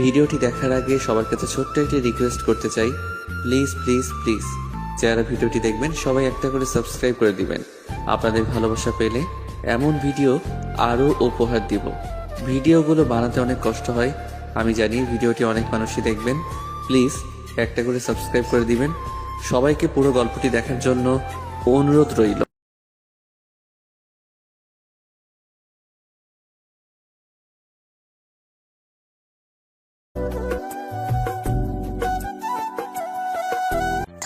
ভিডিওটি দেখার আগে সবার কাছে ছোট্ট একটি রিকোয়েস্ট করতে চাই। প্লিজ প্লিজ প্লিজ যারা ভিডিওটি দেখবেন, সবাই একটা করে সাবস্ক্রাইব করে দিবেন। আপনাদের ভালোবাসা পেলে এমন ভিডিও আরও উপহার দিব। ভিডিওগুলো বানাতে অনেক কষ্ট হয়। আমি জানি ভিডিওটি অনেক মানুষই দেখবেন। প্লিজ একটা করে সাবস্ক্রাইব করে দিবেন। সবাইকে পুরো গল্পটি দেখার জন্য অনুরোধ রইল।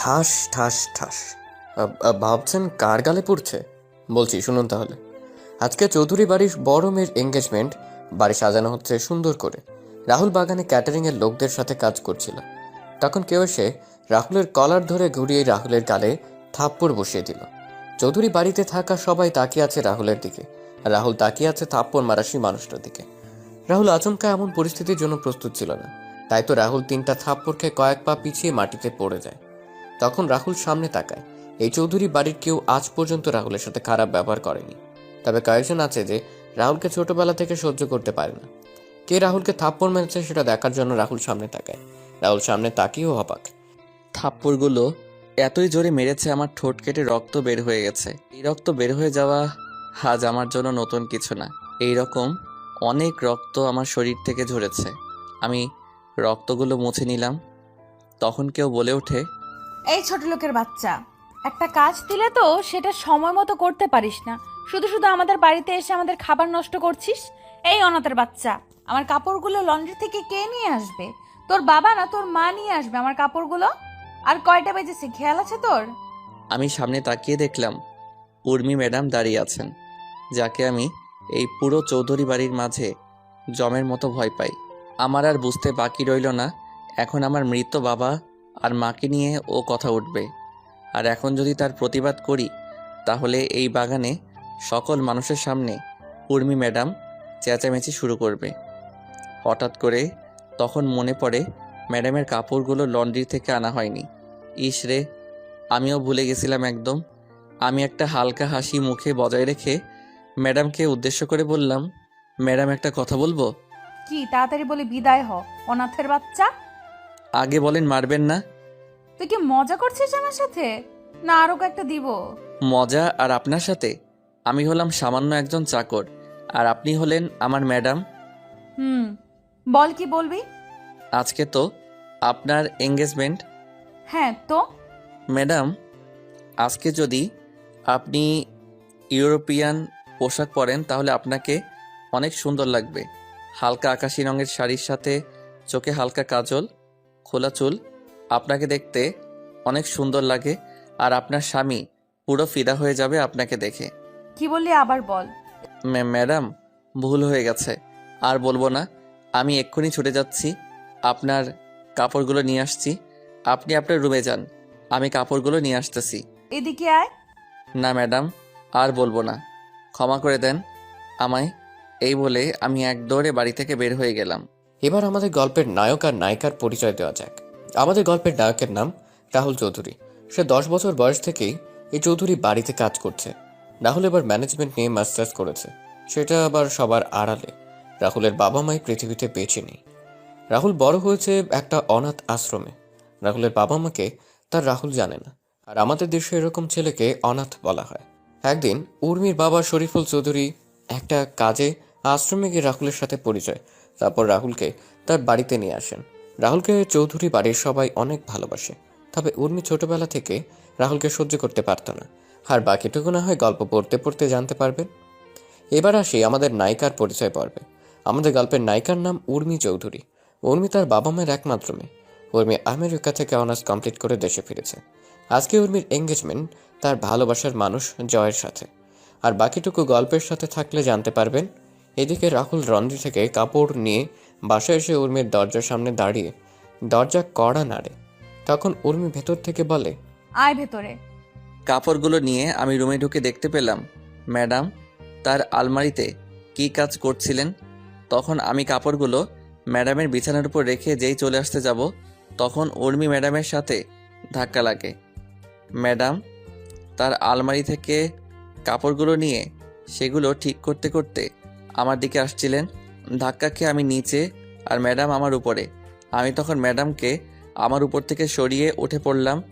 ঠাস ঠাস ঠাস। ভাবছেন কার গালে পড়ছে? বলছি, শুনুন তাহলে। আজকে চৌধুরী বাড়ির বড় মেয়ের এঙ্গেজমেন্ট বাড়ি সাজানো হচ্ছে সুন্দর করে। রাহুল বাগানে ক্যাটারিংয়ের লোকদের সাথে কাজ করছিল। তখন কেউ এসে রাহুলের কলার ধরে ঘুরিয়ে রাহুলের গালে থাপ্পড় বসিয়ে দিল। চৌধুরী বাড়িতে থাকা সবাই তাকিয়ে আছে রাহুলের দিকে। রাহুল তাকিয়ে আছে থাপ্পড় মারা সেই মানুষটার দিকে। রাহুল আচমকা এমন পরিস্থিতির জন্য প্রস্তুত ছিল না। তাই তো রাহুল তিনটা থাপ্পড় খেয়ে কয়েক পা পিছিয়ে মাটিতে পড়ে যায়। তখন রাহুল সামনে তাকায়। এই চৌধুরী বাড়ির কেউ আজ পর্যন্ত রাহুলের সাথে খারাপ ব্যবহার করেনি। তবে কয়েকজন আছে যে রাহুলকে ছোটবেলা থেকে সহ্য করতে পারে না। কে রাহুলকে থাপ্পড় মেরেছে সেটা দেখার জন্য রাহুল সামনে তাকায়। রাহুল সামনে তাকিয়েও অবাক। থাপ্পড়গুলো এতই জোরে মেরেছে আমার ঠোঁট কেটে রক্ত বের হয়ে গেছে। এই রক্ত বের হয়ে যাওয়া আজ আমার জন্য নতুন কিছু না। এই রকম অনেক রক্ত আমার শরীর থেকে ঝরেছে। আমি রক্তগুলো মুছে নিলাম। তখন কেউ বলে ওঠে এই ছোট লোকের বাচ্চা। একটা কাজ দিলে তো সেটা সময় মতো করতে পারিস না। শুধু শুধু আমাদের বাড়িতে এসে আমাদের খাবার নষ্ট করছিস? এই অনাথের বাচ্চা, আমার কাপড়গুলো লন্ড্রি থেকে কে নিয়ে আসবে? তোর বাবা না তোর মা নিয়ে আসবে আমার কাপড়গুলো? আর কয়টা বেজেছে, খেয়াল আছে তোর? আমি সামনে তাকিয়ে দেখলাম, উর্মি ম্যাডাম দাঁড়িয়ে আছেন, যাকে আমি এই পুরো চৌধুরী বাড়ির মাঝে জমের মতো ভয় পাই। আমার আর বুঝতে বাকি রইল না, এখন আমার মৃত বাবা আর মাকে নিয়ে ও কথা উঠবে। আর এখন যদি তার প্রতিবাদ করি, তাহলে এই বাগানে সকল মানুষের সামনে উর্মি ম্যাডাম চেঁচামেচি শুরু করবে। হঠাৎ করে তখন মনে পড়ে, ম্যাডামের কাপড়গুলো লন্ড্রি থেকে আনা হয়নি। ইস রে, আমিও ভুলে গেছিলাম একদম। আমি একটা হালকা হাসি মুখে বজায় রেখে ম্যাডামকে উদ্দেশ্য করে বললাম, ম্যাডাম, একটা কথা বলব? কি, তাড়াতাড়ি বলে বিদায় হ অনাথের বাচ্চা? আগে বলেন মারবেন না। তুই কি মজা করছিস আমার সাথে? না আরও একটা দিব। মজা আর আপনার সাথে? আমি হলাম সামান্য একজন চাকর। আর আপনি হলেন আমার ম্যাডাম। হুম বল কি বলবি? আজকে তো আপনার এঙ্গেজমেন্ট হ্যাঁ তো? ম্যাডাম আজকে যদি আপনি ইউরোপিয়ান পোশাক পরেন তাহলে আপনাকে অনেক সুন্দর লাগবে। হালকা আকাশি রঙের শাড়ির সাথে চোখে হালকা কাজল। খোলা চুল আপনাকে দেখতে অনেক সুন্দর লাগে আর আপনার স্বামী পুরো ফিদা হয়ে যাবে আপনাকে দেখে। কি বললি আবার বল। ম্যা- ম্যাডাম ভুল হয়ে গেছে। আর বলব না আমি এক্ষুনি ছুটে যাচ্ছি আপনার কাপড়গুলো নিয়ে আসছি। আপনি আপনার রুমে যান আমি কাপড়গুলো নিয়ে আসতেছি। এদিকে আয়। না ম্যাডাম আর বলব না। ক্ষমা করে দেন আমায় এই বলে আমি এক দৌড়ে বাড়ি থেকে বের হয়ে গেলাম। এবার আমাদের গল্পের নায়ক আর নায়িকার পরিচয় দেওয়া যাক। আমাদের গল্পের নায়কের নাম রাহুল চৌধুরী। সে দশ বছর বয়স থেকেই এই চৌধুরী বাড়িতে কাজ করছে। রাহুল এবার ম্যানেজমেন্ট নিয়ে মাস্টার্স করেছে। সেটা আবার সবার আড়ালে। রাহুলের বাবা মাই পৃথিবীতে বেঁচে নেই। রাহুল বড় হয়েছে একটা অনাথ আশ্রমে। রাহুলের বাবা মাকে তার রাহুল জানে না। আর আমাদের দেশে এরকম ছেলেকে অনাথ বলা হয়। একদিন উর্মির বাবা শরীফুল চৌধুরী একটা কাজে আশ্রমে গিয়ে রাহুলের সাথে পরিচয়। তারপর রাহুলকে তার বাড়িতে নিয়ে আসেন। রাহুলকে চৌধুরী বাড়ির সবাই অনেক ভালোবাসে। তবে উর্মি ছোটবেলা থেকে রাহুলকে সহ্য করতে পারত না। আর বাকিটুকু না হয় গল্প পড়তে পড়তে জানতে পারবেন এবার আসি আমাদের নায়িকার পরিচয় পর্বে। আমাদের গল্পের নায়িকার নাম উর্মি চৌধুরী। উর্মি তার বাবা মায়ের একমাত্র মেয়ে। উর্মি আমেরিকা থেকে অনার্স কমপ্লিট করে দেশে ফিরেছে। আজকে উর্মির এঙ্গেজমেন্ট তার ভালোবাসার মানুষ জয়ের সাথে। আর বাকিটুকু গল্পের সাথে থাকলে জানতে পারবেন এদিকে রাহুল রন্দ্রি থেকে কাপড় নিয়ে বাসায় এসে উর্মির দরজার সামনে দাঁড়িয়ে দরজা কড়া নাড়ে। তখন উর্মি ভেতর থেকে বলে আয় ভেতরে। কাপড়গুলো নিয়ে আমি রুমে ঢুকে দেখতে পেলাম ম্যাডাম তার আলমারিতে কী কাজ করছিলেন? তখন আমি কাপড়গুলো ম্যাডামের বিছানার উপর রেখে যেই চলে আসতে যাব তখন উর্মি ম্যাডামের সাথে ধাক্কা লাগে। ম্যাডাম তার আলমারি থেকে কাপড়গুলো নিয়ে সেগুলো ঠিক করতে করতে আমার দিকে আসছিলেন। ধাক্কা খেয়ে আমি নিচে আর ম্যাডাম আমার উপরে। আমি তখন ম্যাডামকে আমার উপর থেকে সরিয়ে উঠে পড়লাম।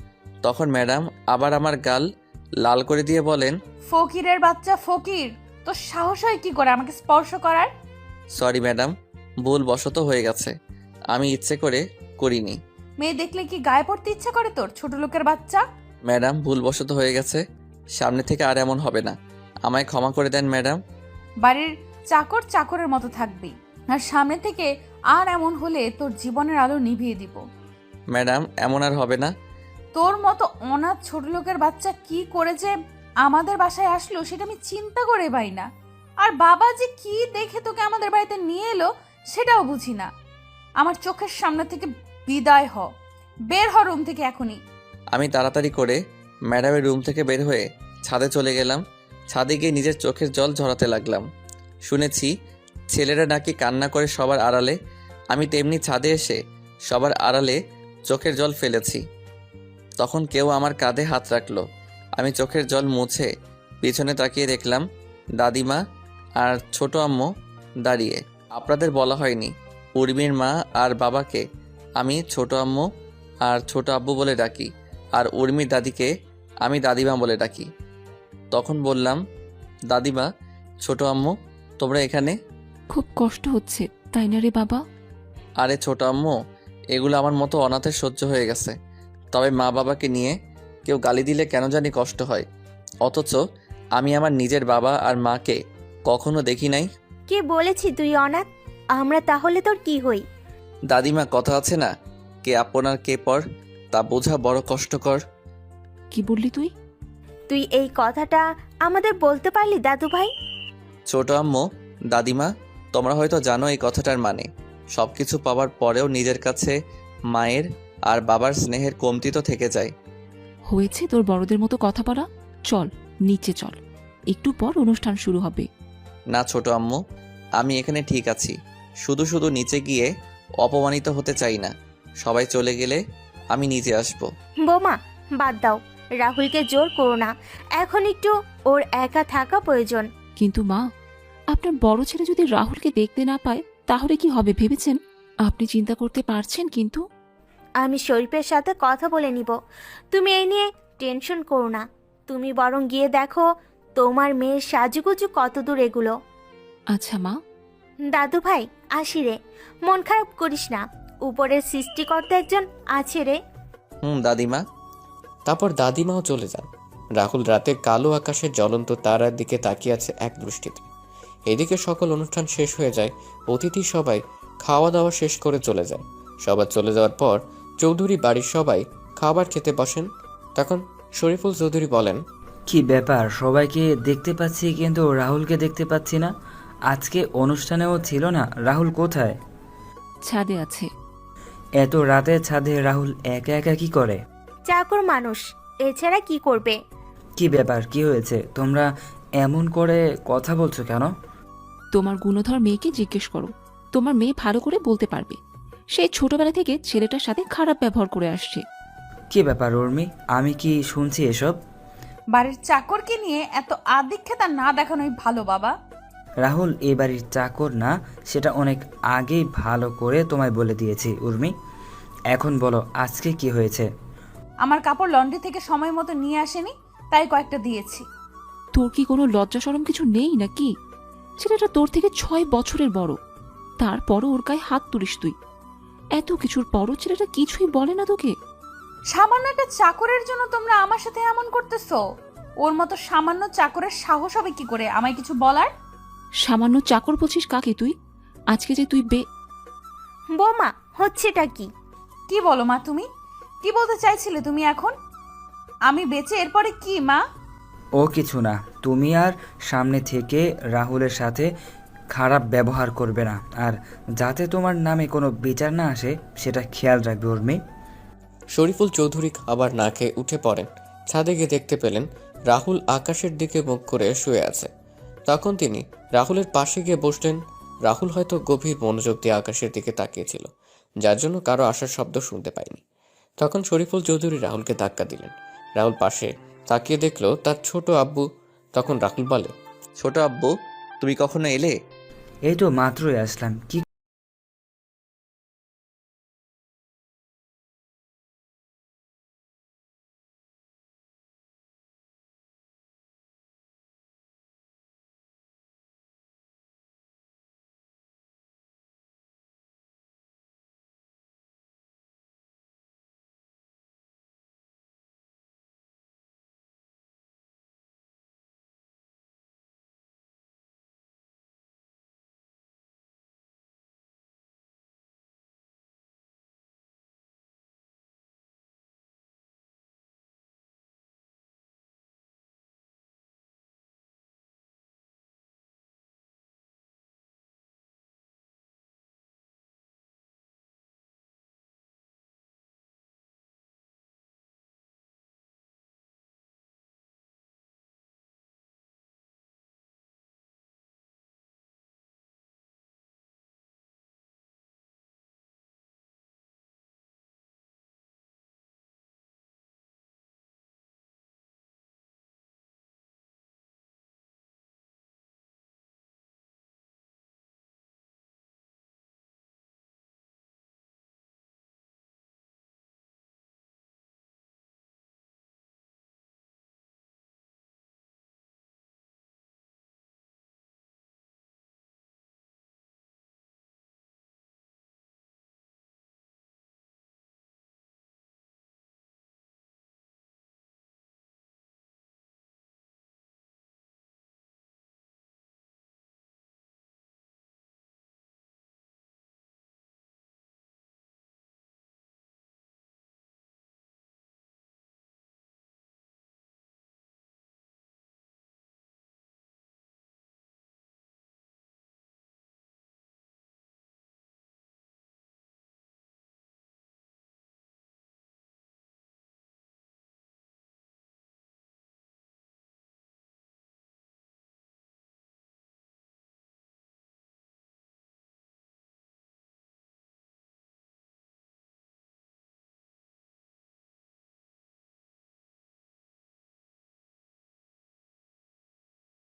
তখন ম্যাডাম আবার আমার গাল লাল করে দিয়ে বলেন ফকিরের বাচ্চা ফকির তোর সাহস হয় কি করে আমাকে স্পর্শ করার? সরি ম্যাডাম ভুল বশত হয়ে গেছে। আমি ইচ্ছে করে করিনি। মেয়ে দেখলে কি গায়ে পড়তে ইচ্ছা করে তোর ছোট লোকের বাচ্চা? ম্যাডাম ভুলবশত হয়ে গেছে। সামনে থেকে আর এমন হবে না। আমায় ক্ষমা করে দেন ম্যাডাম। বাড়ির চাকর চাকরের মতো থাকবি। আর সামনে থেকে আর এমন হলে তোর জীবনের আলো নিভিয়ে দিব। ম্যাডাম এমন আর হবে না। তোর মতো অনাথ ছোট লোকের বাচ্চা কি করে যে আমাদের বাসায় আসলো সেটা আমি চিন্তা করে পাই না। আর বাবা যে কি দেখে তোকে আমাদের বাড়িতে নিয়ে এলো সেটাও বুঝি না। আমার চোখের সামনে থেকে বিদায় হ। বের হ রুম থেকে এখনই। আমি তাড়াতাড়ি করে ম্যাডামের রুম থেকে বের হয়ে ছাদে চলে গেলাম। ছাদে গিয়ে নিজের চোখের জল ঝরাতে লাগলাম। শুনেছি, ছেলেরা নাকি কান্না করে সবার আড়ালে। আমি তেমনি ছাদে এসে সবার আড়ালে চোখের জল ফেলেছি। তখন কেউ আমার কাঁধে হাত রাখল। আমি চোখের জল মুছে পিছনে তাকিয়ে দেখলাম দাদিমা আর ছোট আম্মু দাঁড়িয়ে। আপনাদের বলা হয়নি, উর্মির মা আর বাবাকে আমি ছোট আম্মু আর ছোট আব্বু বলে ডাকি আর উর্মির দাদিকে আমি দাদিমা বলে ডাকি। তখন বললাম, দাদিমা, ছোট আম্মু তোমরা এখানে? খুব কষ্ট হচ্ছে তাই না রে বাবা? আরে ছোট আম্মু এগুলো আমার মতো অনাথের সহ্য হয়ে গেছে। তবে মা বাবাকে নিয়ে কেউ গালি দিলে কেন জানি কষ্ট হয়। অথচ আমি আমার নিজের বাবা আর মাকে কখনো দেখি নাই। কে বলেছি তুই অনাথ? আমরা তাহলে তোর কি হই? দাদিমা কথা আছে না? কে আপনার কে পর তা বোঝা বড় কষ্টকর। কি বললি তুই? তুই এই কথাটা আমাদের বলতে পারলি দাদু ভাই ছোট আম্মু দাদিমা তোমরা হয়তো জানো এই কথাটার মানে। সব কিছু পাওয়ার পরেও নিজের কাছে মায়ের আর বাবার স্নেহের কমতি তো থেকে যায়। হয়েছে তোর বড়দের মতো কথা বলা? চল নিচে চল। একটু পর অনুষ্ঠান শুরু হবে। না ছোট আম্মু আমি এখানে ঠিক আছি। শুধু শুধু নিচে গিয়ে অপমানিত হতে চাই না। সবাই চলে গেলে আমি নিচে আসব। বোমা বাদ দাও। রাহুলকে জোর করো না। এখন একটু ওর একা থাকা প্রয়োজন। কিন্তু মা আপনার বড় ছেলে যদি রাহুলকে দেখতে না পায় তাহলে কি হবে ভেবেছেন? আপনি চিন্তা করতে পারছেন কিন্তু। আমি শরীফের সাথে কথা বলে নিব। তুমি এই নিয়ে টেনশন করো না। তুমি বরং গিয়ে দেখো তোমার মেয়ের সাজুগুজু কত দূর এগুলো। আচ্ছা মা। দাদু ভাই আসি রে। মন খারাপ করিস না। উপরের সৃষ্টিকর্তা একজন আছে রে। হুম দাদিমা। তারপর দাদিমাও চলে যান। রাহুল রাতে কালো আকাশে জ্বলন্ত তারার দিকে তাকিয়ে আছে এক দৃষ্টিতে। এদিকে সকল অনুষ্ঠান শেষ হয়ে যায় অতিথি সবাই খাওয়া দাওয়া শেষ করে চলে যায়। সবার চলে যাওয়ার পর চৌধুরী বাড়ির সবাই খাবার খেতে বসেন। তখন শরীফুল চৌধুরী বলেন কি ব্যাপার? সবাইকে দেখতে পাচ্ছি কিন্তু রাহুলকে দেখতে পাচ্ছি না। আজকে অনুষ্ঠানেও ছিল না। রাহুল কোথায়? ছাদে আছে। এত রাতে ছাদে রাহুল একা একা কি করে? চাকর মানুষ। এছাড়া কি করবে? কি ব্যাপার? কি হয়েছে? তোমরা এমন করে কথা বলছো কেন? তোমার গুণধর মেয়েকে জিজ্ঞেস করো। তোমার মেয়ে ভালো করে বলতে পারবে। সে ছোটবেলা থেকে ছেলেটার সাথে খারাপ ব্যবহার করে আসছে। কি ব্যাপার উর্মি? আমি কি শুনছি এসব? বাড়ির চাকরকে নিয়ে এত আদিক্ষেতা না দেখানোই ভালো বাবা। রাহুল এই বাড়ির চাকর না? সেটা অনেক আগেই ভালো করে তোমায় বলে দিয়েছি উর্মি। এখন বলো আজকে কি হয়েছে? আমার কাপড় লন্ড্রি থেকে সময় মতো নিয়ে আসেনি? তাই কয়েকটা দিয়েছি। তোর কি কোনো লজ্জা সরম কিছু নেই নাকি? ছেলেটা তোর থেকে ছয় বছরের বড়। তারপরও ওর গায়ে হাত তুলিস তুই। এত কিছুর পরও ছেলেটা কিছুই বলে না তোকে। সামান্য একটা চাকরের জন্য তোমরা আমার সাথে এমন করতেছো। ওর মতো সামান্য চাকরের সাহস হবে কি করে? আমায় কিছু বলার? সামান্য চাকর বলছিস কাকে তুই? আজকে যে তুই বে বোমা হচ্ছেটা কি? কি বলো মা তুমি? কি বলতে চাইছিলে তুমি এখন? আমি বেঁচে এরপরে কি মা? ও কিছু না তুমি আর সামনে থেকে রাহুলের সাথে খারাপ ব্যবহার করবে না। আর যাতে তোমার নামে কোনো বিচার না আসে সেটা খেয়াল রাখবে ওর মেয়ে শরীফুল চৌধুরী খাবার না খেয়ে উঠে পড়েন। ছাদে গিয়ে দেখতে পেলেন রাহুল আকাশের দিকে মুখ করে শুয়ে আছে। তখন তিনি রাহুলের পাশে গিয়ে বসলেন। রাহুল হয়তো গভীর মনোযোগ দিয়ে আকাশের দিকে তাকিয়েছিল যার জন্য কারও আসার শব্দ শুনতে পায়নি। তখন শরীফুল চৌধুরী রাহুলকে ধাক্কা দিলেন। রাহুল পাশে তাকিয়ে দেখল তার ছোট আব্বু। তখন রাহুল বলে ছোট আব্বু তুমি কখনো এলে? এই তো মাত্রই আসলাম। কি